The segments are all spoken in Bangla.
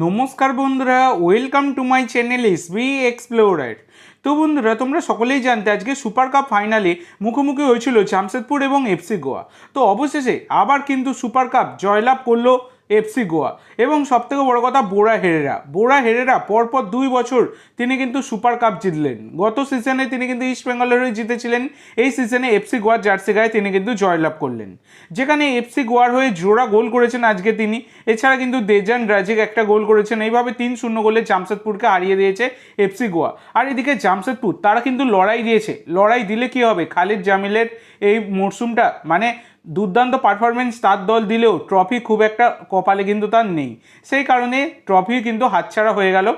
নমস্কার বন্ধুরা welcome to my channel S B explorer তো বন্ধুরা, তোমরা সকলেই জানতে আজকে সুপার কাপ ফাইনালে মুখোমুখি হয়েছিল জামশেদপুর এবং এফসি গোয়া। তো অবশেষে আবার কিন্তু সুপার কাপ জয়লাভ করল এফসি গোয়া এবং সবথেকে বড় কথা বোরা হেরেরা বোরা হেরেরা পরপর দুই বছর তিনি কিন্তু সুপার কাপ জিতলেন। গত সিজনে তিনি কিন্তু ইস্ট হয়ে জিতেছিলেন। এই সিজনে এফসি গোয়ার জার্সি গায়ে তিনি কিন্তু জয়লাভ করলেন। যেখানে এফসি গোয়ার হয়ে জোড়া গোল করেছেন আজকে তিনি। এছাড়া কিন্তু দেজান রাজিক একটা গোল করেছেন। এইভাবে তিন শূন্য গোলে জামশেদপুরকে হারিয়ে দিয়েছে এফসি গোয়া আর এদিকে জামশেদপুর, তারা কিন্তু লড়াই দিয়েছে। লড়াই দিলে কি হবে? খালিদ জামিলের এই মরশুমটা মানে দুর্দান্ত পারফরমেন্স তার দল দিলেও ট্রফি খুব একটা কপালে কিন্তু তার নেই। সেই কারণে ট্রফি কিন্তু হাতছাড়া হয়ে গেল।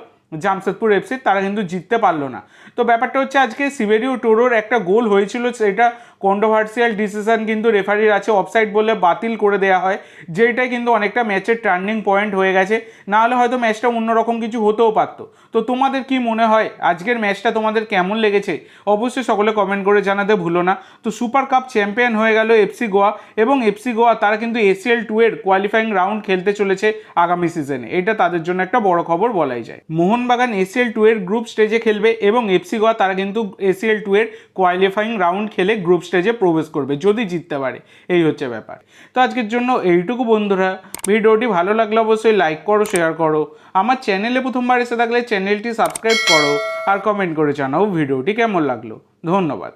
জামশেদপুর এফসি তারা কিন্তু জিততে পারল না। তো ব্যাপারটা হচ্ছে আজকে সিবেরিও টোরোর একটা গোল হয়েছিল, সেটা কন্ট্রোভার্সিয়াল ডিসিশন কিন্তু রেফারির আছে অফসাইড বলে বাতিল করে দেওয়া হয় যেটাই কিন্তু অনেকটা ম্যাচের টার্নিং পয়েন্ট হয়ে গেছে। না হলে হয়তো ম্যাচটা অন্যরকম কিছু হতেও পারতো। তো তোমাদের কি মনে হয়, আজকের ম্যাচটা তোমাদের কেমন লেগেছে? অবশ্যই সকলে কমেন্ট করে জানাতে ভুলো না। তো সুপার কাপ চ্যাম্পিয়ন হয়ে গেল এফসি গোয়া এবং এফসি গোয়া তারা কিন্তু এসিএল টু এর কোয়ালিফাইং রাউন্ড খেলতে চলেছে আগামী সিজনে এটা তাদের জন্য একটা বড় খবর বলাই যায়। মোহনবাগান এসিএল টু এর গ্রুপ স্টেজে খেলবে এবং এফসি গোয়া তারা কিন্তু এসিএল টু এর কোয়ালিফাইং রাউন্ড খেলে গ্রুপ স্টেজে প্রবেশ করবে, যদি জিততে পারে। এই হচ্ছে ব্যাপার। তো আজকের জন্য এইটুকু বন্ধুরা। ভিডিওটি ভালো লাগলে অবশ্যই লাইক করো শেয়ার করো। আমার চ্যানেলে প্রথমবার এসে থাকলে চ্যানেলটি সাবস্ক্রাইব করো আর কমেন্ট করে জানাও ভিডিওটি কেমন লাগল। ধন্যবাদ।